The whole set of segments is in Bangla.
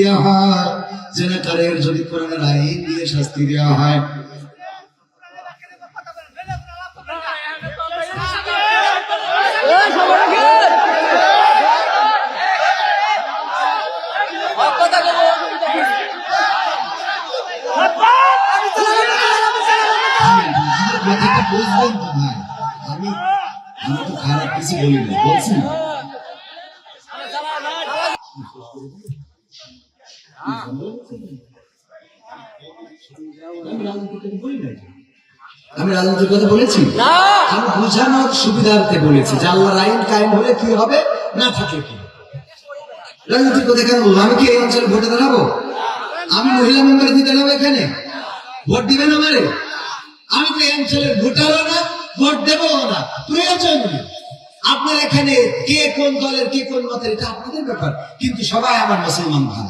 দেওয়া হয় জেনাকারের যদি কোরআনের আইন দিয়ে শাস্তি দেওয়া হয় আমি তো খারাপ কিছু বলি না বলছি না। আমি রাজনীতির কথা বলি নাই তো। আমি রাজনীতির কথা বলেছি? আমি বোঝানোর সুবিধার্থে বলেছি যে আল্লাহর আইন কায়েম হলে কি হবে না থাকে কি। রাজনীতির কথা কেন বলব? আমি কি এই অঞ্চলে ভোটে দাঁড়াবো? আমি মহিলা মেম্বার দিতে দাঁড়াবো এখানে? ভোট দিবেন আমারে? আমি তো এই অঞ্চলের ভোটারও না ভোট দেবো না। প্রয়োজন নেই আপনার এখানে কে কোন দলের কে কোন মতের এটা আপনাদের ব্যাপার। কিন্তু সবাই আমার মুসলমান ভাই।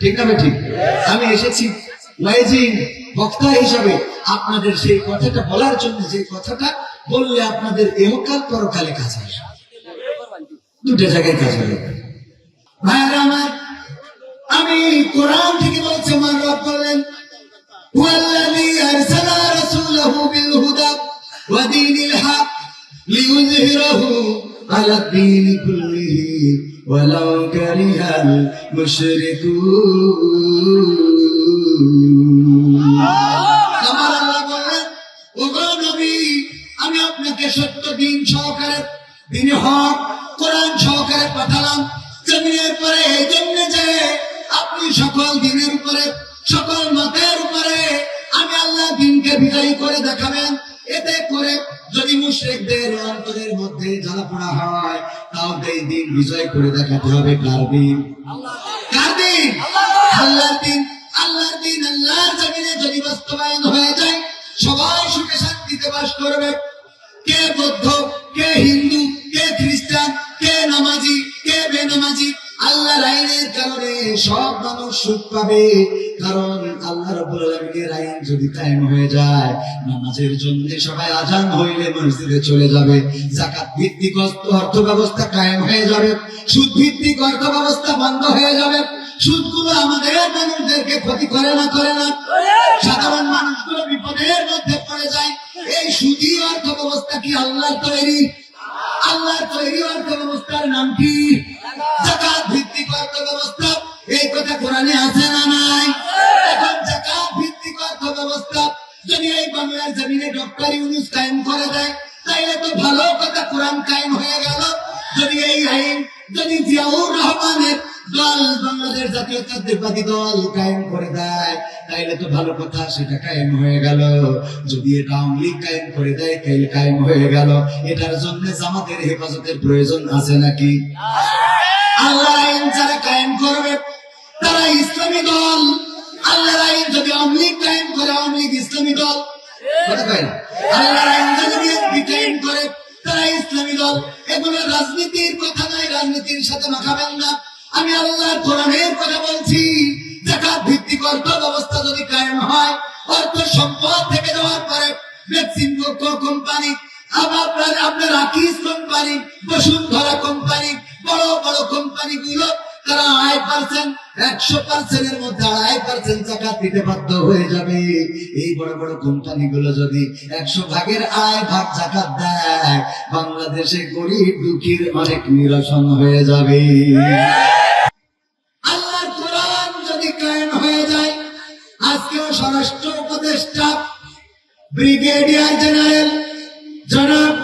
ঠিক না ঠিক? আমি এসেছি লাইজিং বক্তা হিসাবে আপনাদের সেই কথাটা বলার জন্য যে কথাটা বললে আপনাদের এহকাল পরকালে কাজ আসবে। দুটো জায়গায় কাজ হবে। ভাইয়ারা আমার, আমি কোরআন থেকে বলছি মান রব বলেন হুয়াল্লাযী আরসালা রাসূলাহু বিল হুদা ওয়া দীনিল হক লিইয়ুযহিরাহু আলা দ্বীন কুল্লিহি ওয়ালাউ কারিহাল মুশরিকুন। আমার আল্লাহ বললেন ওগো নবী আমি আপনাকে সত্য দিন সহকারে দিন হক কোরআন সহকারে পাঠালাম। জমিনের পরে এই জন্য যে আপনি সকল দিনের উপরে সকল মতের উপরে আমি আল্লাহ দিনকে বিজয়ী করে দেখাবেন। এতে করে যদি মুশরিকদের অন্তরের মধ্যে জ্বালা পোড়া হয় তাও এই দিন বিজয় করে দেখাতে হবে কার দিন? কার দিন? আল্লাহর দিন। আল্লাহর দিন আল্লাহর জমিনে যদি বাস্তবায়ন হয়ে যায়, সবাই সুখে শান্তিতে বাস করবে। কে বৌদ্ধ, কে হিন্দু, কে খ্রিস্টান, কে নামাজি, কে বেনামাজি, আল্লাহর আইনের কারণে সব মানুষ সুখ পাবে। কারণ আল্লাহ রাব্বুল আলামিনের আইন যদি কায়েম হয়ে যায়, নামাজের জন্য সবাই আজান হইলে মসজিদে চলে যাবে। জাকাত ভিত্তিক অর্থ অর্থ ব্যবস্থা কায়েম হয়ে যাবে। সুদ ভিত্তিক অর্থ ব্যবস্থা বন্ধ হয়ে যাবে। সুদগুলো আমাদের মানুষদেরকে ক্ষতি করে না করে না। সাধারণ মানুষগুলো বিপদের মধ্যে পড়ে যায়। এই সুদী অর্থ ব্যবস্থা কি আল্লাহর তৈরি? আল্লাহর তৈরি অর্থ ব্যবস্থার নাম কি? জাকাত ভিত্তিক অর্থ ব্যবস্থা এই কথা কোরআনে আছে না নাই? এখন জাকাত ভিত্তিক অর্থ ব্যবস্থা যদি এই বাংলার জমিনে ডক্টর ইউনুস কায়েম করে দেয়, তাইলে তো ভালো কথা কোরআন কায়েম হয়ে গেল। যদি এই আইন, যদি জিয়াউর রহমানের দল বাংলাদেশ জাতীয়তাবাদী দল কায়েম করে দেয়। তাইলে তো ভালো কথা, সেটা কায়েম হয়ে গেল। যদি এটা আওয়ামী লীগ কায়েম করে দেয়, তাইলে কায়েম হয়ে গেল। এটার জন্য জামাতের হেফাজতের প্রয়োজন আছে নাকি? আল্লাহ আইন যারা কায়েম করবে, তারা ইসলামী দল। আইন যদি আওয়ামী লীগ কায়েম করে, আওয়ামী লীগ ইসলামী দল। আইন যদি বিএনপি কায়েম করে, তারা ইসলামী দল। এগুলো রাজনীতির কথা নয়, রাজনীতির সাথে মাখাবেন না। আমি আল্লাহর কোরআনের কথা বলছি। জাকাত ভিত্তিক অর্থ ব্যবস্থা যদি কায়েম হয়, অর্থ সম্পদ থেকে দেওয়ার পরে ভ্যাকসিন কোম্পানি আপনার আপনার আকিস কোম্পানি বসুন্ধরা কোম্পানি বড় বড় কোম্পানি গুলো তারা আড়াই পার্সেন্ট, একশো পার্সেন্টের মধ্যে আড়াই পার্সেন্ট দিতে বাধ্য হয়ে যাবে। এই বড় বড় কোম্পানি গুলো যদি একশো ভাগের ভাগ জাকাত দেয়, বাংলাদেশে গরিব দুঃখীর অনেক নিরসন হয়ে যাবে। কোরআন যদি কায়েম হয়ে যায়, আজকেও স্বরাষ্ট্র উপদেষ্টা, ব্রিগেডিয়ার জেনারেল জনাব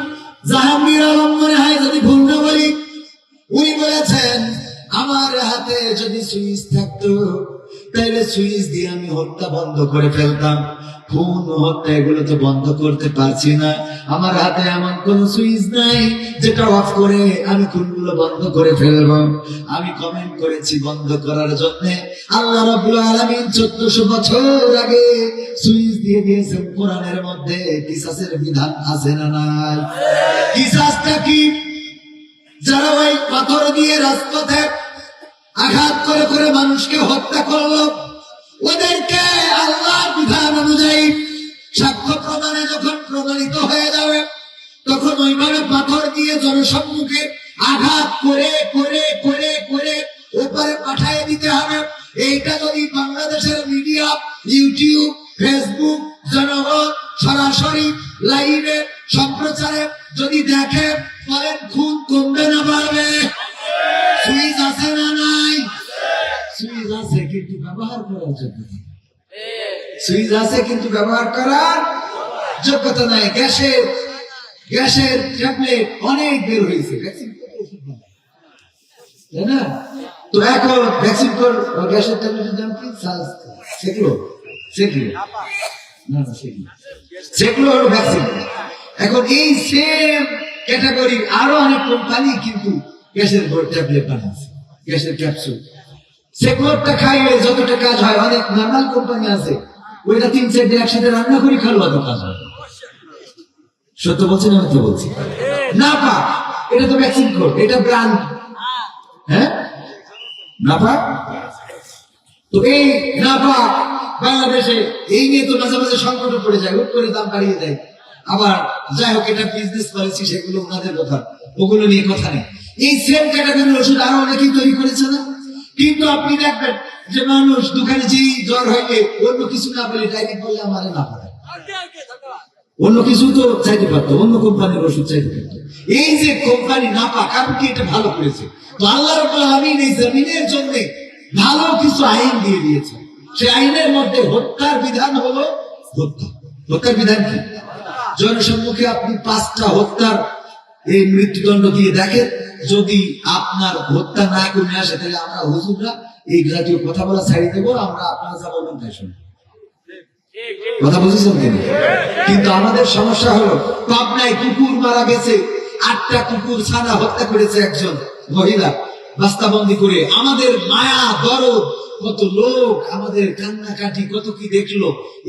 জাহাঙ্গীর আলম যদি সুইচ থাকতো, তাইলে সুইচ দিয়ে আমি হত্যা বন্ধ করে ফেলতাম। খুন, হত্যা, এগুলো তো বন্ধ করতে পারছি না। আমার হাতে এমন কোন সুইচ নাই, যেটা অফ করে আমি খুনগুলো বন্ধ করে ফেলব। আমি কমেন্ট করেছি বন্ধ করার জন্য। আল্লাহ রাব্বুল আলামিন 1400 বছর আগে সুইচ দিয়ে দিয়েছেন কোরআনের মধ্যে, কিসাসের বিধান আছে না নাই? কিসাসটা কি? যারা ওই পাথর দিয়ে রাজপথে আঘাত করে করে মানুষকে হত্যা করল। ওদেরকে আল্লাহর বিধান অনুযায়ী সাক্ষ্য প্রমাণে যখন প্রমাণিত হয়ে যাবে, তখন ওইভাবে পাথর দিয়ে জনসম্মুখে আঘাত করে করে করে করে ওপারে পাঠিয়ে দিতে হবে। এইটা যদি বাংলাদেশের মিডিয়া, ইউটিউব, ফেসবুক, জনগণ সরাসরি লাইভে সম্প্রচারে যদি দেখে, বলেন খুন কমবে না বাড়বে। সুইচ আছে না নাই? সুইচ আছে, কিন্তু ব্যবহার করার যোগ্যতা সুইচ আছে, কিন্তু ব্যবহার করার যোগ্যতা নাই। গ্যাসের গ্যাসের ট্যাবলেট অনেক বের হয়েছে? তাই না? তো এখন ভ্যাকসিন কর গ্যাসের ট্যাবলেটের দাম কি সেগুলো সেগুলো। না না, সেগুলো সেগুলো হলো ভ্যাকসিন। এখন এই সেম ক্যাটাগরির আরও অনেক কোম্পানি কিন্তু গ্যাসের ট্যাবলেট বানাচ্ছে, গ্যাসের ক্যাপসুল সেগুলোটা খাইয়ে যতটা কাজ হয়, অনেক নর্মাল কোম্পানি আছে, ওইটা তিন চারটে একসাথে রান্না করে খালো অত কাজ হয় সত্য বলছেন আমি তো বলছি? না পা এটা তো ভ্যাকসিন কোড এটা ব্র্যান্ড হ্যাঁ? না পা তো এই না পা বাংলাদেশে, এই নিয়ে তো মাঝে মাঝে সংকটে পড়ে যায়, হুট করে দাম বাড়িয়ে দেয়। আবার যাই হোক, এটা বিজনেস পলিসি সেগুলো ওনাদের কথা, ওগুলো নিয়ে কথা নেই। এই সেম ক্যাটাগরির ওষুধ আরও অনেকেই তৈরি করেছে না? কিন্তু আপনি দেখবেন যে মানুষ দোকানে যে জ্বর হইলে অন্য কিছু না বলে ডাইরেক্ট বললে আমার না পারে অন্য কিছু তো চাইতে পারতো, অন্য কোম্পানির ওষুধ চাইতে পারতো। এই যে কোম্পানি না পাক কারণ কি এটা ভালো করেছে? তো আল্লাহ রাব্বুল আলামিন এই জমিনের জন্য ভালো কিছু আইন দিয়ে দিয়েছে। সেই আইনের মধ্যে হত্যার বিধান হলো হত্যা। হত্যার বিধান কি? জনসম্মুখে আপনি পাঁচটা হত্যার এই মৃত্যুদণ্ড দিয়ে দেখেন যদি আপনার হত্যা না কমে আসে, তাহলে আমরা হুজুররা এই জাতীয় কথা বলা ছাড়িয়ে দেবো আমরা আপনারা যা বলবেন তাই শুনব। কথা বুঝেছেন তিনি কিন্তু আমাদের সমস্যা হলো, পাবনায় কুকুর মারা গেছে, আটটা কুকুর ছানা হত্যা করেছে একজন মহিলা। বাস্তাবন্দি করে, আমাদের মায়া দরদ কত লোক আমাদের কান্নাকাটি কত কি দেখল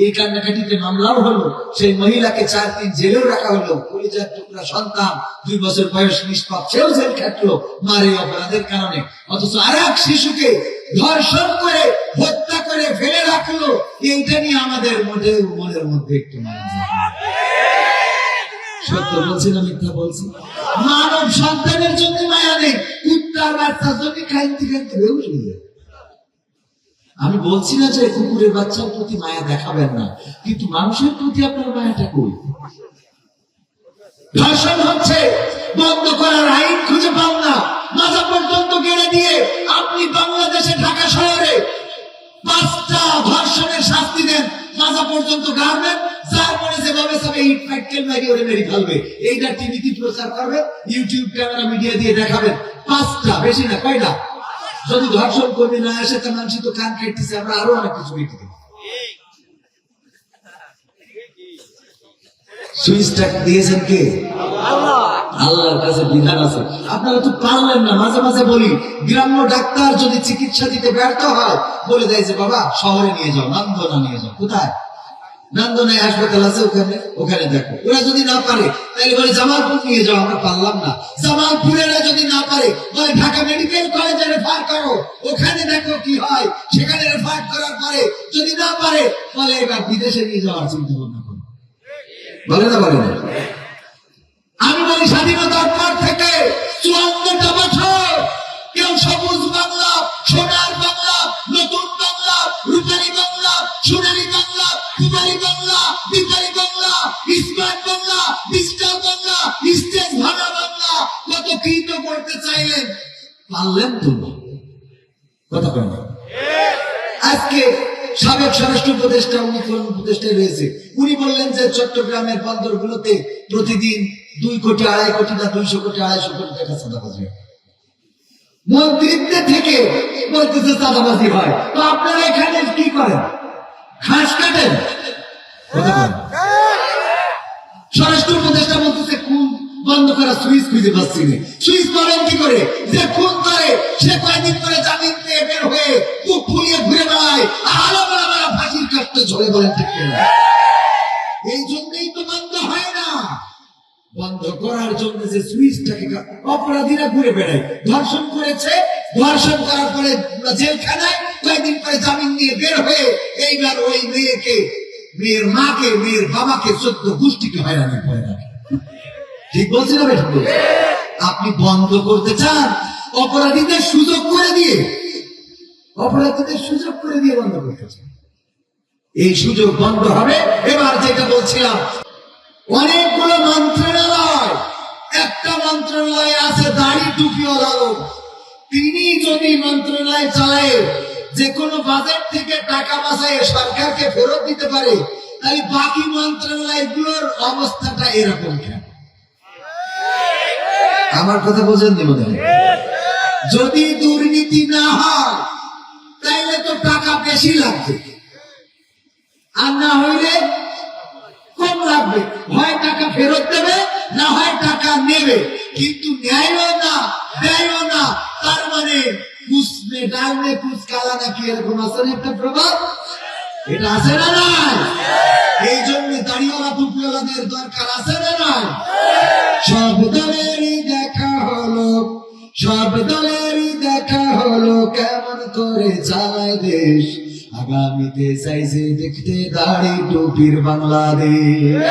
এই কান্নাকাটিতে মামলাও হলো, সেই মহিলাকে চার দিন জেলেও রাখা হলো পরিচয় টুকরা সন্তান, দুই বছর বয়স নিষ্পাপ, সেও জেল খাটলো, মারে অপরাধের কারণে অথচ আর এক শিশুকে ধর্ষণ করে, হত্যা করে ফেলে রাখল, এইটা নিয়ে আমাদের মধ্যে মনের মধ্যে একটু মায়া জাগে। সত্য বলছি না মিথ্যা বলছি মানব সন্তানের জন্য মায়া নেই কুত্তার বাচ্চার জন্য খাইতে খাইতে বেউস হয়ে যায়। আমি বলছি না যে কুকুরের বাচ্চার প্রতি মায়া দেখাবেন না, কিন্তু মানুষের প্রতি আপনার মায়াটা কই? ধর্ষণ হচ্ছে, বন্ধ করার আইন খুঁজে পান না। মাজা পর্যন্ত গেড়ে দিয়ে আপনি বাংলাদেশে, ঢাকা শহরে পাঁচটা ধর্ষণের শাস্তি দেন। মাজা পর্যন্ত গাড়বেন যার পরে যেভাবে সবে ইট প্যাকেল মারি ওরে মেরে ফেলবে। এইটা টিভিতে প্রচার করবে ইউটিউব ক্যামেরা মিডিয়া দিয়ে দেখাবেন। পাঁচটা, বেশি না, কয়টা? যদি ধর্ষণ কর্মী না আসে, তা মানুষ তো কান কেটেছে আমরা আরও অনেক কিছু কেটে দেবো সুইচটা দিয়েছেন কে? আল্লাহর কাছে বিধান আছে। আপনারা তো পারলেন না, মাঝে মাঝে বলি, গ্রাম্য ডাক্তার যদি চিকিৎসা দিতে ব্যর্থ হয়, বলে দেয় যে, বাবা, শহরে নিয়ে যাও নন্দনা নিয়ে যাও, কোথায়? নন্দনায় হাসপাতাল আছে, ওখানে ওখানে দেখো। ওরা যদি না পারে, তাহলে বলে, জামালপুর নিয়ে যাও, আমরা পারলাম না। জামালপুরেরা যদি না পারে, বলে, ঢাকা মেডিকেল কলেজে রেফার করো। ওখানে দেখো কি হয়। সেখানে রেফার করার পরে যদি না পারে, বলে, এবার বিদেশে নিয়ে যাওয়ার চিন্তা ভাবনা করো। বলে না বলে না? আমি বলি, স্বাধীনতার পর থেকে চুয়ান্নটা বছর কেউ সবুজ বাংলা, সোনার বাংলা, নতুন বাংলা, রূপালী বাংলা, সোনালী বাংলা কুমারী Bangla বিকারি Bangla, smart Bangla, digital Bangla, stage ভাঙা বাংলা, কত কি করতে চাইলেন? পারলেন তো কথা কেন আজকে সাবেক স্বরাষ্ট্র উপদেষ্টা উনি উপদেষ্টায় রয়েছে। উনি বললেন যে চট্টগ্রামের বন্দরগুলোতে প্রতিদিন দুই কোটি, আড়াই কোটি না দুইশো কোটি, আড়াইশো কোটি টাকা চাঁদাবাজি। মন্ত্রিত্বে থেকে বলতেছে চাঁদাবাজি হয়। তো আপনারা এখানে কি করেন? ঘাস কাটেন। স্বরাষ্ট্র উপদেষ্টা বলতেছে, খুন বন্ধ করা সুইচ খুঁজে পাচ্ছি না। সুইচ পাবেন কি করে? যে খুন করে, সে কয়েকদিন করে জামিন পেয়ে বের হয়ে মুখ ফুলিয়ে ঘুরে বেড়ায় আবার আবার ফাঁসির কাটতে ঝরে বলেন ঠিক এই জন্যই তো বন্ধ হয় না। বন্ধ করার জন্য যে সুইচটাকে অপরাধীরা ঘুরে বেড়ায়। ধর্ষণ করেছে, ধর্ষণ করার পরে জেলখানায় কয়েকদিন পরে জামিন বের হয়ে এইবার ওই মেয়েকে, মেয়ের মাকে, মেয়ের বাবাকে চোদ্দ গোষ্ঠীকে হয়রানি করে ঠিক বলছি না আপনি বন্ধ করতে চান, অপরাধীদের সুযোগ করে দিয়ে, অপরাধীদের সুযোগ করে দিয়ে বন্ধ করতে চান। এই সুযোগ বন্ধ হবে। এবার যেটা বলছিলাম, অনেকগুলো মন্ত্রণালয়, একটা মন্ত্রণালয় আছে দাড়ি টুপিওয়ালা লোক। তিনি যদি মন্ত্রণালয় চালায় যে কোনো বাজেট থেকে টাকা বাঁচায় সরকারকে ফেরত দিতে পারে, তাহলে বাকি মন্ত্রণালয়গুলোর অবস্থাটা এরকম কেন? আমার কথা বোঝেন হয়? যদি দুর্নীতি না হয়, তাইলে তো টাকা বেশি লাগবে। আর না হইলে কম লাগবে। হয় টাকা ফেরত দেবে, না হয় টাকা নেবে। কিন্তু ন্যায়ও না দেয়ও না, তার মানে নাকি এরকম আছে? না একটা প্রভাব? এটা আছে না নাই? এই জন্য দরকার আছে না নাই? সব দলেরই দেখা হলো, সব দলেরই দেখা হলো, কেমন করে চালায় দেশ? আগামীতে চাইছে দেখতে দাড়ি টুপির বাংলাদেশ।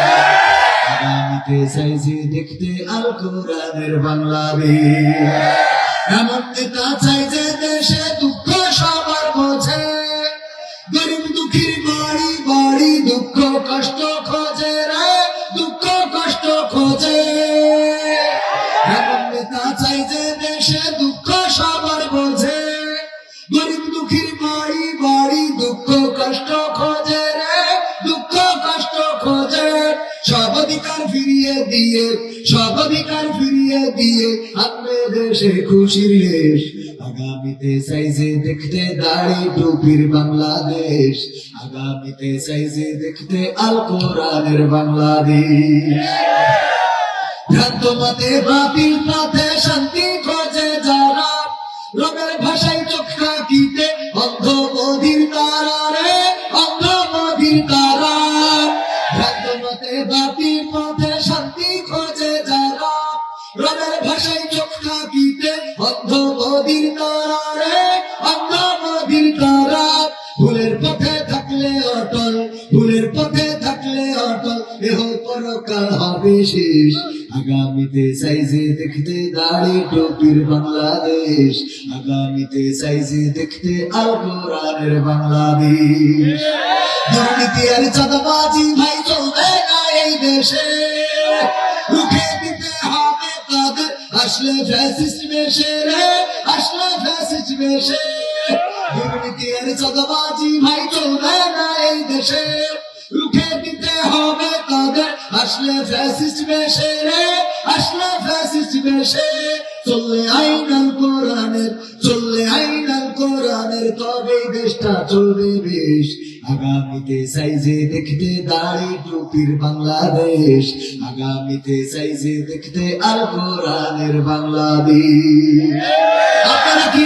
আগামীতে চাইছে দেখতে আল কোরআনের বাংলাদেশ। এমন নেতা চাই যে দেশে দুঃখ সবার বোঝে গরিব দুঃখীর বাড়ি বাড়ি দুঃখ কষ্ট খোঁজে রে, দুঃখ কষ্ট খোঁজে। এমন নেতা চাই যে দেশে দুঃখ সবার বোঝে গরিব দুঃখীর বাড়ি বাড়ি দুঃখ কষ্ট খোঁজে রে, দুঃখ কষ্ট খোঁজে। সব অধিকার ফিরিয়ে দিয়ে, সব অধিকার ফিরিয়ে দিয়ে দেশে খুশির দেশ আগামীতে সাইজে দেখতে দাড়ি টুপির বাংলাদেশ। আগামীতে সাইজে দেখতে আল কোরআনের বাংলাদেশ। ভ্রান্ত মতে বাতিল পথে শান্তি খোঁজে যারা। রঙের ভাষায় চোখ শেষ আগামীতে সাইজে দেখতে দাড়ি টুপির বাংলাদেশ। আগামীতে সাইজে দেখতে আল বাংলাদেশ। দুর্নীতি আর চাঁদাবাজি ভাই চলবে না এই দেশে। রুখে দিতে হবে তাদের। আসলে ফ্যাসিস্ট রে, আসলে ফ্যাসিস্ট দুর্নীতি আর চাঁদাবাজি ভাই চলবে না এই দেশে। রুখে দিতে হবে তাদের। আসলে ফ্যাসিস্ট বেশে রে, আসলে ফ্যাসিস্ট বেশে চললে আইনাল কোরআনের, চললে আইনাল কোরআনের, তবেই দেশটা চলবে বেশ। আগামীতে সাইজে দেখতে দাড়ি টুপির বাংলাদেশ। আগামীতে সাইজে দেখতে আল কোরআনের বাংলাদেশ। আপনারা কি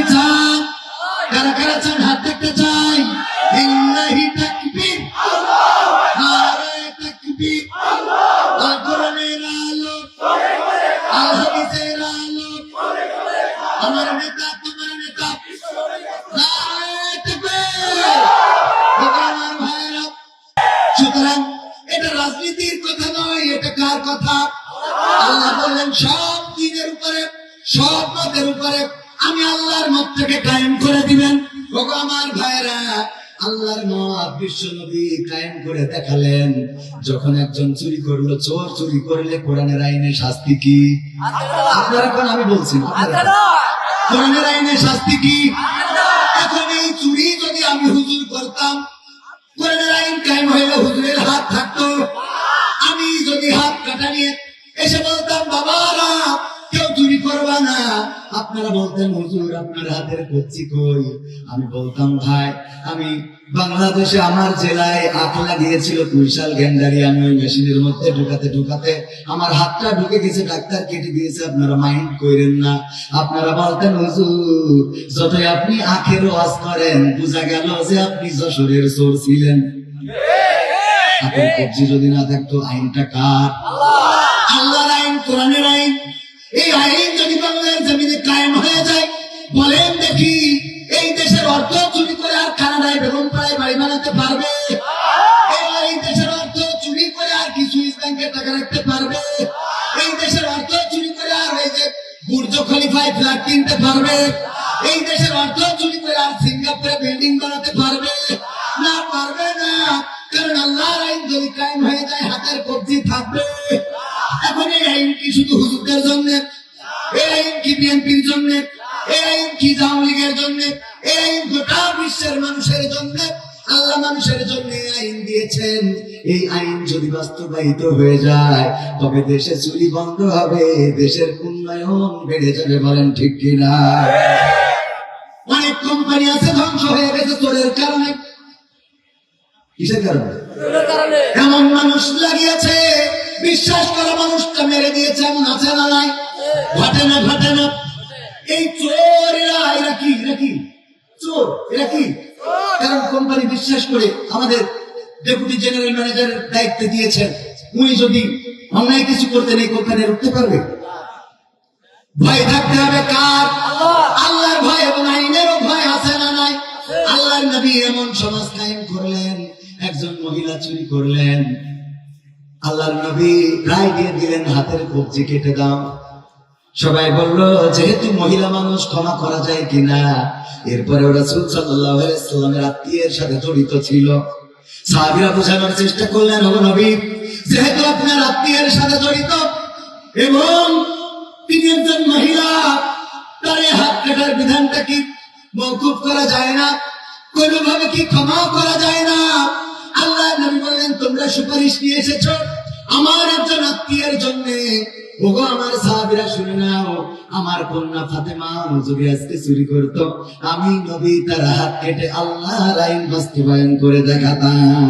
দেখালেন যখন একজন চুরি করল চোর চুরি করলে কোরআনের আইনে শাস্তি কি? আপনারা এখন আমি বলছি কোরআনের আইনে শাস্তি কি? এখন এই চুরি যদি আমি হুজুর করতাম কোরআনের আইন কায়েম হইলে হুজুরের হাত থাকতো। আমি যদি হাত কাটা নিয়ে এসে বলতাম বাবারা কেউ চুরি করবা না। আপনার বলতেন হুজুর আপনার হাতের কচ্ছি কই? আমি বলতাম ভাই আমি বাংলাদেশে আমার জেলায় আখ লাগিয়েছিল কুইশাল গেন্ডারি আমি ওই মেশিনের মধ্যে ঢুকাতে ঢুকাতে আমার হাতটা ঢুকে গেছে ডাক্তার কেটে দিয়েছে আপনারা মাইন্ড করেন না। আপনারা বলতেন হুজুর যতই আপনি আখের ওয়াজ করেন বোঝা গেল যে আপনি যশোরের চোর ছিলেন। আখের কবজি যদি না থাকতো আইনটা কার? আল্লাহর আইন কোরআনের আইন। এই আইন যদি বাংলার জমিনে কায়েম হয়ে যায়, বলেন দেখি, এই দেশের অর্থ চুরি করে আর কানাডায় বেগম পাড়ায় বাড়ি বানাতে পারবে? এই দেশের অর্থ চুরি করে আর কি সুইস ব্যাংকে টাকা রাখতে পারবে? এই দেশের অর্থ চুরি করে আর এই যে বুর্জ খলিফায় ফ্ল্যাট কিনতে পারবে? এই দেশের অর্থ চুরি করে আর সিঙ্গাপুরে বিল্ডিং বানাতে পারবে? না পারবে না। কারণ আল্লাহর আইন জন্য এই আইন কি বিএনপির জন্য এই আইন কি আওয়ামী লীগের জন্য এই আইন গোটা বিশ্বের মানুষের জন্য আল্লাহ মানুষের জন্য আইন দিয়েছেন। এই আইন যদি বাস্তবায়িত হয়ে যায় তবে দেশে চুরি বন্ধ হবে দেশের উন্নয়ন বেড়ে যাবে বলেন ঠিক কিনা? অনেক কোম্পানি আছে ধ্বংস হয়ে গেছে চোরের কারণে। কিসের কারণে। এমন মানুষ লাগিয়েছে বিশ্বাস করা মানুষটা মেরে দিয়েছে, এমন আছে না নাই? ঘটে না ঘটে না। এই চোর এরা এরা কি? এরা কি? চোর, এরা কি? কারণ কোম্পানি বিশ্বাস করে আমাদের ডেপুটি জেনারেল ম্যানেজারের দায়িত্ব দিয়েছেন। উনি যদি অন্যায় কিছু করতেন, এই কোম্পানি উঠতে পারবে? ভয় থাকতে হবে কার? আল্লাহর ভয় এবং আইনেরও ভয় আছে না নাই? আল্লাহর নবী এমন সমাজ কায়েম করলেন, একজন মহিলা চুরি করলেন। আল্লাহর নবী রায় দিয়ে দিলেন, হাতের কবজি কেটে দাও। সবাই বলল, যেহেতু মহিলা মানুষ ক্ষমা করা যায় কিনা এরপরে ওরা সাল্লামের আত্মীয়ের সাথে জড়িত ছিল। সাহাবিরা বোঝানোর চেষ্টা করলেন হব নবী, যেহেতু আপনার আত্মীয়ের সাথে জড়িত এবং তিনি একজন মহিলা, তার হাত কাটার বিধানটা কি মৌকুব করা যায় না? কোনোভাবে কি ক্ষমা করা যায় না? আল্লাহ নবী বললেন তোমরা সুপারিশ নিয়ে এসেছ আমার একজন আত্মীয়ের জন্য। ওগো, আমার সাহাবিরা, শুনে নাও, আমার কন্যা ফাতেমা আজকে চুরি করত। আমি নবী, তার হাত কেটে বাস্তবায়ন করে দেখাতাম।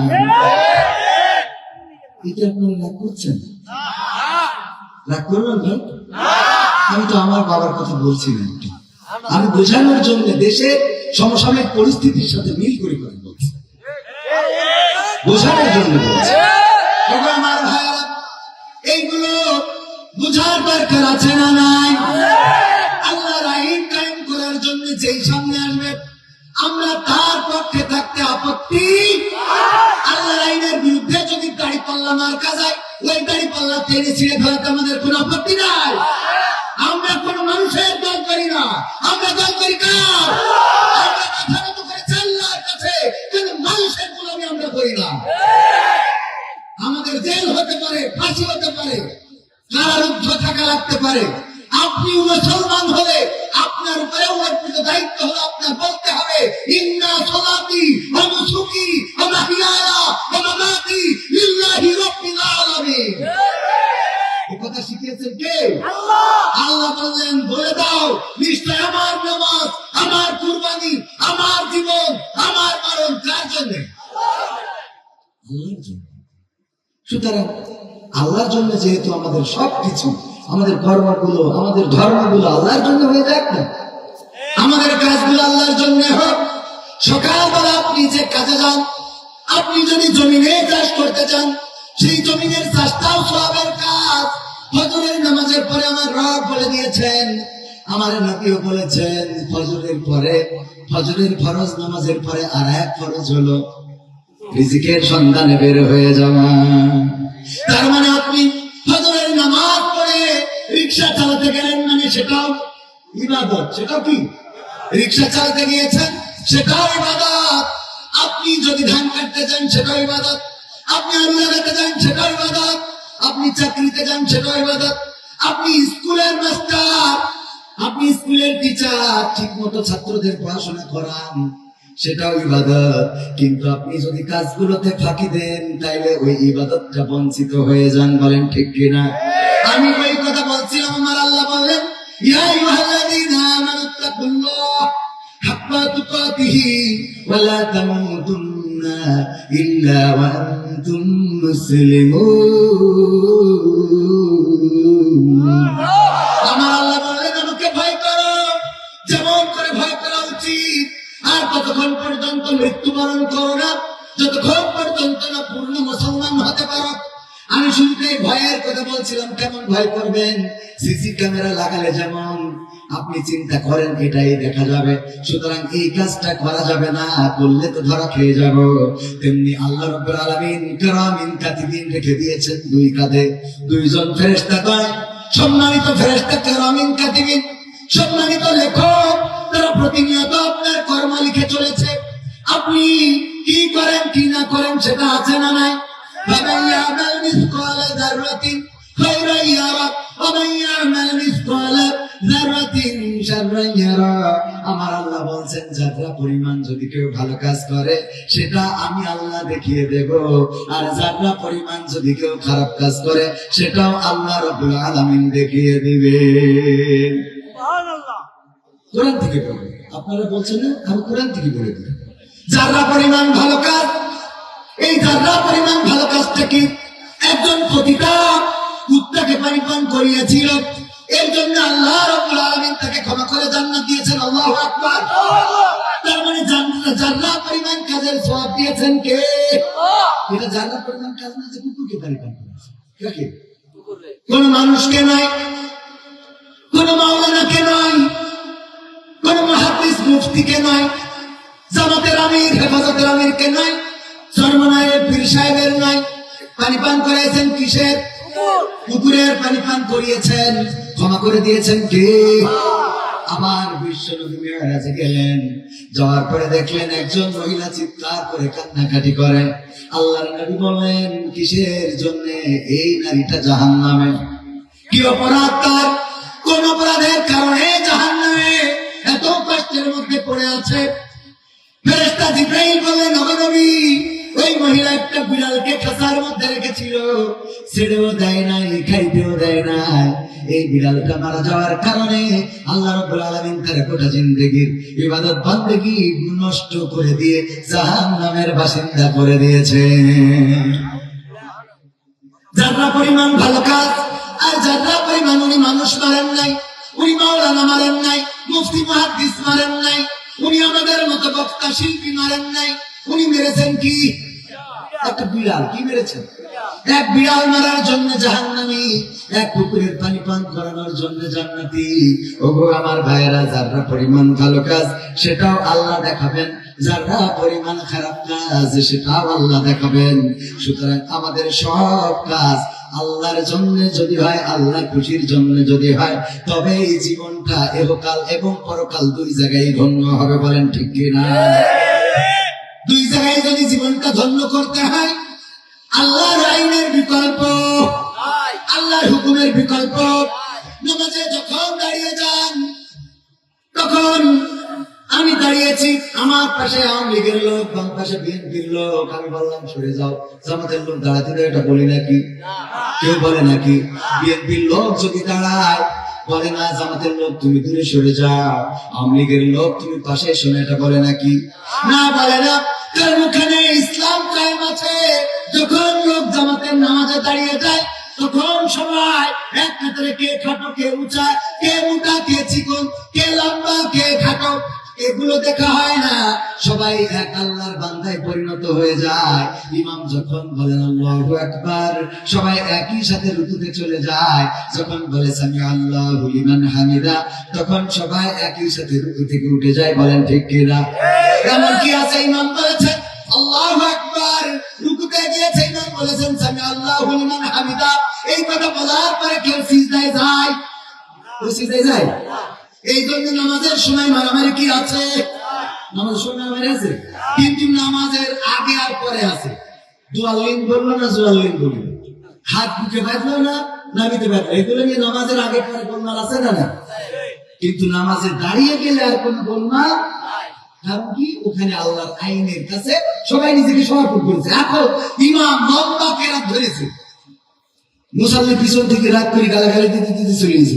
এটা রাগ করছেন? রাগ করবেন আমি তো আমার বাবার কথা বলছি না আমি বোঝানোর জন্য দেশে সমসাময়িক পরিস্থিতির সাথে মিল করে করে বলছি বোঝানোর জন্য বলছি। এইগুলো দরকার আছে না নাই? আল্লাহর আইন কায়েম করার জন্য যেই সামনে আসবে, আমরা তার পক্ষে থাকতে আপত্তি। আল্লাহর আইনের বিরুদ্ধে যদি দাড়ি পাল্লা মার্কা যায় ওই দাড়ি পাল্লা টেনে ছিঁড়ে ফেলাতে আমাদের কোনো আপত্তি নাই। আমরা কোন মানুষের দল করি না। আমরা দল করি কার? আমরা করি না। আমাদের জেল হতে পারে ফাঁসি হতে পারে কারারুদ্ধ থাকা লাগতে পারে। আপনি মুসলমান হলে আপনার উপরে অর্পিত দায়িত্ব হলো আপনার বলতে হবে ইন্না সলাতি লিল্লাহি রাব্বিল আলামিন। এই কথা শিখিয়েছেন কে? আল্লাহ বললেন বলে দাও নিশ্চয় আমার নামাজ আমার কুরবানি আমার জীবন আমার মরণ কার জন্য? সুতরাং আল্লাহর জন্য যেহেতু আমাদের সবকিছু, আমাদের কর্মগুলো, আমাদের ধর্মগুলো আল্লাহর জন্য হয়ে যাক না, আমাদের কাজগুলো আল্লাহর জন্য হোক। সকালবেলা আপনি যে কাজে যান, আপনি যদি জমিনে চাষ করতে চান, সেই জমিনের চাষটাও সবের কাজ। ফজরের নামাজের পরে আমার রব বলে দিয়েছেন, আমার নবীও বলেছেন, ফজরের পরে, ফজরের ফরজ নামাজের পরে আর এক ফরজ হলো রিজিকের সন্ধানে বের হয়ে যাওয়া। তার মানে আপনি ফজরের নামাজ পড়ে রিক্সা চালাতে গেলেন মানে সেটাও ইবাদত। সেটাও কি? রিক্সা চালাতে গিয়েছেন, সেটাও ইবাদত। আপনি যদি ধান কাটতে যান, সেটাও ইবাদত। আপনি আলু লাগাতে যান, সেটাও ইবাদত। আপনি চাকরিতে যান, সেটাও ইবাদত। আপনি স্কুলের মাস্টার, আপনি স্কুলের টিচার ঠিক মতো ছাত্রদের পড়াশোনা করান। সেটাও ইবাদত। কিন্তু আপনি যদি কাজগুলোতে ফাঁকি দেন, তাইলে ওই ইবাদতটা বঞ্চিত হয়ে যান, বলেন ঠিক কিনা? আমি ওই কথা বলছিলাম, আমার আল্লাহ বললেন, ইয়া ইউহাল্লাযীনা আমানুত্তাকুল্লাহ হাক্কা তুকাতিহি ওয়ালা তামুতুন্না ইল্লা ওয়া মুসলিমুন। আর কতক্ষণ পর্যন্ত মৃত্যুবরণ করো না যতক্ষণ পর্যন্ত না পূর্ণ মুসলমান হতে পারো। আমি শুরুতে ভয়ের কথা বলছিলাম, কেমন ভয় করবেন? সিসি ক্যামেরা লাগালে যেমন, আপনি চিন্তা করেন এটাই দেখা যাবে। সুতরাং এই কাজটা করা যাবে না, করলে তো ধরা খেয়ে যাব। তেমনি আল্লাহ রব্বুল আলামিন কারামিন কাতিবিন রেখে দিয়েছেন দুই কাঁধে। দুইজন ফেরেশতা কয় সম্মানিত ফেরেশতা কারামিন কাতিবিন সম্মানিত লেখক তারা প্রতিনিয়ত আপনার কর্ম লিখে চলেছে। আপনি কি করেন, কি না করেন, সেটা আছে না নাই? আমার আল্লাহ বলছেন পরিমাণ যদি কেউ ভালো কাজ করে, সেটা আমি আল্লাহ দেখিয়ে দেব। আর যারা পরিমাণ যদি কেউ খারাপ কাজ করে, সেটাও আল্লাহ রবুল আলমিন দেখিয়ে দিবে কোরআন থেকে বলবে আপনারা বলছেন না আমি কোরআন থেকে বলে দিই। যারা পরিমাণ ভালো কাজ এই যারা পরিমাণ ভালো কাজটা কি একজন প্রতিটা কুত্তাকে পানি পান করিয়েছিল এর জন্য আল্লাহ রাব্বুল আলামিন তাকে ক্ষমা করে জান্নাত দিয়েছেন আল্লাহু আকবার। তার মানে জান্নাত যারা পরিমাণ কাজের সওয়াব দিয়েছেন কে? এটা যারা পরিমাণ কাজ না যে কুকুরকে পানি পান করেছে। কাকে কোন মানুষকে নয় কোন মাওলানাকে নয় কোন মহাদিস নয়? জামাতের আমির, হেফাজতের নয়? সর্বনায়ের সাহেবের নয়? পানি পান কিসের? কুকুরের পানি পান করিয়েছেন। ক্ষমা করে দিয়েছেন কে? আবার গেলেন। যাওয়ার পরে দেখলেন একজন মহিলা চিৎকার করে কান্নাকাটি করে। আল্লাহর নবী বললেন, কিসের জন্য এই নারীটা জাহান নামে কি অপরাধ তার? কোন অপরাধের কারণে জাহান কষ্টের মধ্যে পড়ে আছে। ফেরেশতা জিব্রাইল বললেন "ওগো নবী, ওই মহিলা একটা বিড়ালকে খাঁচার মধ্যে রেখেছিল। ছেড়েও দেয় নাই, খাইতেও দেয় নাই। এই বিড়ালটা মারা যাওয়ার কারণে আল্লাহ রাব্বুল আলামিন তার গোটা জিন্দেগির ইবাদত বান্দেগি নষ্ট করে দিয়ে জাহান্নামের বাসিন্দা করে দিয়েছে। যারা পরিমাণ ভালো কাজ, আর যারা পরিমাণ উনি মানুষ মারেন নাই উনি মাওলানা মারেন নাই, মুফতি মুহাদ্দিস মারেন নাই, উনি আমাদের মতো বক্তা শিল্পী মারেন নাই, উনি মেরেছেন কি? একটা বিড়াল, কি মেরেছেন? এক বিড়াল মারার জন্য জাহান্নামী, এক কুকুরের পানি পান করানোর জন্য জান্নাতি। ওগো আমার ভাইয়েরা যারা পরিমাণ ভালো কাজ, সেটাও আল্লাহ দেখাবেন। যারা পরিমাণ খারাপ কাজ, সেটাও আল্লাহ দেখাবেন। সুতরাং আমাদের সব কাজ আল্লাহর জন্য যদি হয় আল্লাহ খুশির জন্য যদি হয়, তবে এই জীবনটা এহকাল এবং পরকাল দুই জায়গায় ধন্য হবে বলেন ঠিক কিনা দুই জায়গায় যদি জীবনটা ধন্য করতে হয়, আল্লাহর আইনের বিকল্প, আল্লাহর হুকুমের বিকল্প, নামাজে যখন দাঁড়িয়ে যান, তখন আমি দাঁড়িয়েছি, আমার পাশে আওয়ামী লীগের লোক, বাম পাশে বিএনপির লোক। আমি বললাম, সরে যাও। জামাতের লোক দাঁড়াতে দেয় এটা বলি নাকি? কেউ বলে নাকি? বিএনপির লোক যদি দাঁড়ায়, বলে না, জামাতের লোক, তুমি দূরে সরে যাও। আওয়ামী লীগের লোক, তুমি পাশে শোনে, এটা বলে নাকি? না বলে না। কারণ ওখানে ইসলাম কায়েম আছে। যখন লোক জামাতের নামাজে দাঁড়িয়ে যায়, তখন সবাই এক কাতারে কে খাটো, কে উঁচা, কে মোটা, কে চিকন, কে লম্বা, কে খাটো এগুলো দেখা হয় না। সবাই এক আল্লাহর বান্দায় পরিণত হয়ে যায়। ইমাম যখন বলেন, আল্লাহু আকবার, সবাই একই সাথে রুকুতে চলে যায়। যখন বলে সামি আল্লাহ লিমান হামিদা, তখন সবাই একই সাথে রুকু থেকে উঠে যায়। বলেন, ঠিক কিনা এমন কি আছে? ইমাম বলেছেন, আল্লাহু আকবার। রুকুতে গিয়েছে, ইমাম বলেছেন সামি আল্লাহু লিমান হামিদা। এই কথা বলার পরে কেউ সিজদায় যায়। ও সিজদায় যায়? এই জন্য নামাজের সময় মারামারি কি আছে নামাজের সময় মারামারি আছে কিন্তু নামাজের আগে আর পরে আছে বলল না হাত বুকে বাঁধলো না নামিতে বাঁধলো এগুলো নিয়ে নামাজের আগে পরে গোলমাল আছে না না কিন্তু নামাজে দাঁড়িয়ে গেলে আর কোন গোলমাল কারণ কি ওখানে আল্লাহর আইনের কাছে সবাই নিজেকে সমর্পণ করেছে এখন ইমাম লম্বা কেরাত ধরেছে মুসাল্লি পিছন থেকে রাত করে গালাগালি দিতে দিতে চলে গেছে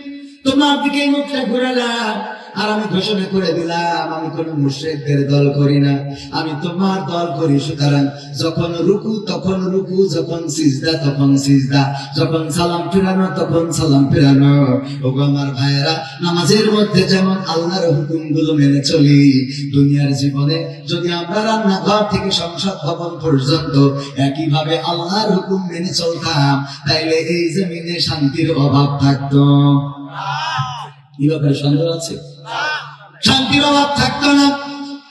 তোমার দিকে মুখটা ঘুরালাম, আর আমি ঘোষণা করে দিলাম, আমি কোন মুশ্রেকদের দল করি না। আমি তোমার দল করি, সুতরাং যখন রুকু, তখন রুকু, যখন সিজদা, তখন সিজদা, যখন সালাম ফিরানো, তখন সালাম ফিরানো। ওগো আমার ভাইয়েরা, নামাজের মধ্যে যেমন আল্লাহর হুকুমগুলো মেনে চলি, দুনিয়ার জীবনে যদি আমরা রান্নাঘর থেকে সংসদ ভবন পর্যন্ত একইভাবে আল্লাহর হুকুম মেনে চলতাম, তাইলে এই জমিনে শান্তির অভাব থাকতো। কি ব্যাপারে সন্দেহ আছে? শান্তির অভাব থাকতো না।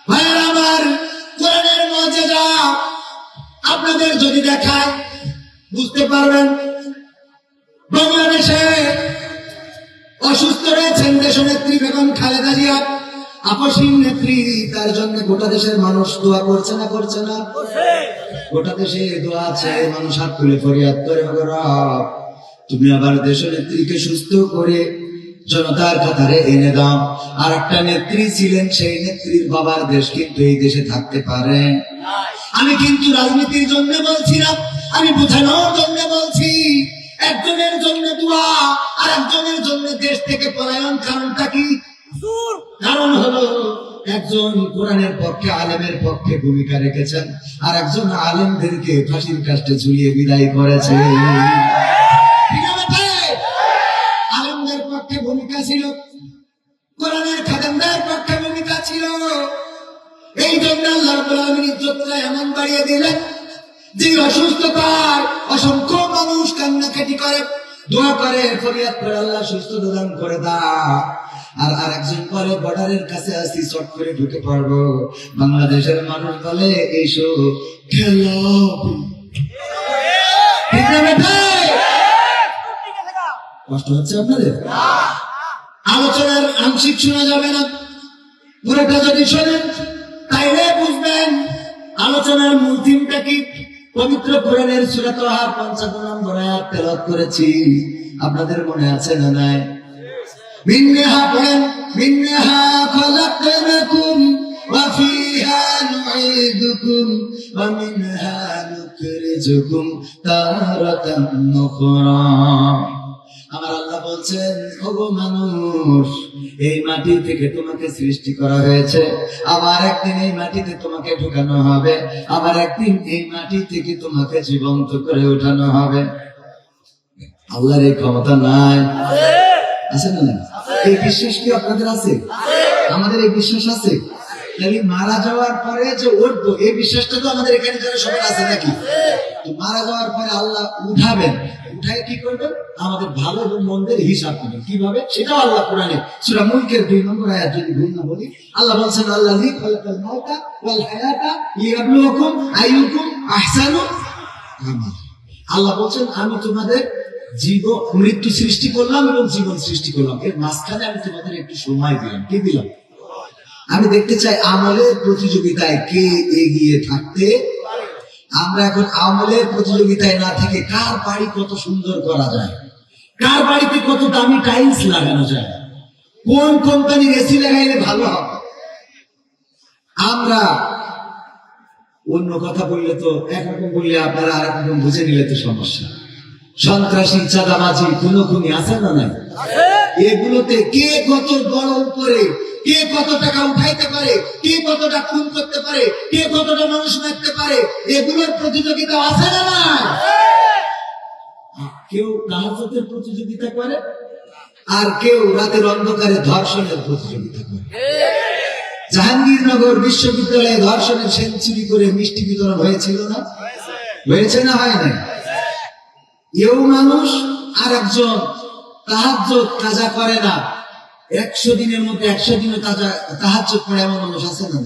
ভাইয়েরা আমার কোরআনের মধ্যে যা আপনাদের যদি দেখায়, বুঝতে পারবেন। বাংলাদেশে অসুস্থ রয়েছেন দেশনেত্রী বেগম খালেদা জিয়া। আপসীন নেত্রী, তার জন্য গোটা দেশের মানুষ দোয়া করছে না করছে না? গোটা দেশে দোয়া আছে মানুষ হাত তুলে ফরিয়াদ করে তুমি আবার দেশ নেত্রীকে সুস্থ করে জনতার কাতারে এনে দাও। আর একটা নেত্রী ছিলেন সেই নেত্রীর বাবার দেশ কিন্তু এই দেশে থাকতে পারে। আমি কিন্তু রাজনীতির জন্য বলছি না আমি বোঝানোর জন্য বলছি একজনের জন্য দোয়া আর একজনের জন্য দেশ থেকে পলায়ন কারণটা কি? কারণ হলো একজন কোরআনের পক্ষে আলেমের পক্ষে ভূমিকা রেখেছেন আর একজন আলেমদেরকে ফাঁসির কাষ্টে ঝুলিয়ে বিদায় করেছে। কোরআনের ছিল। এই জন্য আল্লাহ ইজ্জতটা এমন বাড়িয়ে দিলেন যে অসংখ্য মানুষ করে, দোয়া করে ফরিয়াদ করে আল্লাহ সুস্থ করে আর আর একজন পরে বর্ডারের কাছে আসি, চট করে ঢুকে পড়ব। বাংলাদেশের মানুষ বলে এইসো খেলো। ঠিক না বেটা? কষ্ট হচ্ছে আপনাদের? আলোচনার আংশিক শোনা যাবে না। পুরোটা যদি শোনেন, তাইলে বুঝবেন আলোচনার মূল থিমটা কি। পবিত্র কোরআনের সুরাত আর পঞ্চান্ন নম্বর আয়াত করেছি। আপনাদের মনে আছে না নাই? মিন্নাহা পড়েন, মিন্নাহা খলাকনাকুম ওয়া ফিহা নুঈদুকুম ওয়া আমার আল্লাহ বলছেন, ওগো মানুষ, এই মাটি থেকে তোমাকে সৃষ্টি করা হয়েছে। আবার একদিন এই মাটিতে তোমাকে ঢুকানো হবে। আবার একদিন এই মাটি থেকে তোমাকে জীবন্ত করে উঠানো হবে। আল্লাহর এই ক্ষমতা নাই। আছে না এই বিশ্বাস কি আপনাদের আছে? আমাদের এই বিশ্বাস আছে? মারা যাওয়ার পরে যে উঠবো, এই বিশ্বাসটা তো আমাদের এখানে যারা সবার আছে নাকি? মারা যাওয়ার পরে আল্লাহ উঠাবেন। উঠায় কি করবেন আমাদের ভালো এবং মন্দের হিসাব করবেন কীভাবে? সেটাও আল্লাহ কোরআনে সূরা মুলকের দুই নম্বর আয়াত যদি ভুল না বলি, আল্লাহ বলছেন আল্লাহ লি খালাকাল মাউতা ওয়াল হায়াতা লিয়াবলুয়াকুম আইয়ুকুম আহসানু আল্লাহ বলছেন, আমি তোমাদের জীব, মৃত্যু সৃষ্টি করলাম এবং জীবন সৃষ্টি করলাম। এর মাঝখানে আমি তোমাদের একটু সময় দিলাম। কি দিলাম? আমি দেখতে চাই আমলের প্রতিযোগিতায় কে এগিয়ে থাকতে আমরা এখন আমলের প্রতিযোগিতায় না থেকে কার বাড়ি কত সুন্দর করা যায়? কার বাড়িতে কত দামি টাইলস লাগানো যায়? কোন কোম্পানির এসি লাগাইলে ভালো হবে? আমরা অন্য কথা বললে তো একরকম বললে আপনারা আর রকম বুঝে নিলে তো সমস্যা। সন্ত্রাসী চাঁদাবাজি খুনো খুনি আছে না নাই? এগুলোতে কে কত গরম উপরে কে কত টাকা উঠাইতে পারে? কে কতটা খুন করতে পারে? কে কতটা মানুষ মারতে পারে? এগুলোর প্রতিযোগিতা আছে না না কেউ কাহাজতের প্রতিযোগিতা করে? আর কেউ রাতের অন্ধকারে ধর্ষণের প্রতিযোগিতা করে? জাহাঙ্গীরনগর বিশ্ববিদ্যালয়ে ধর্ষণের সেঞ্চুরি করে মিষ্টি বিতরণ হয়েছিল না? হয়েছে না হয় না এও মানুষ আর একজন তাহাজ কাজা করে না। একশো দিনের মধ্যে একশো দিনে তাজা তাহাজ করে এমন মানুষ আছে না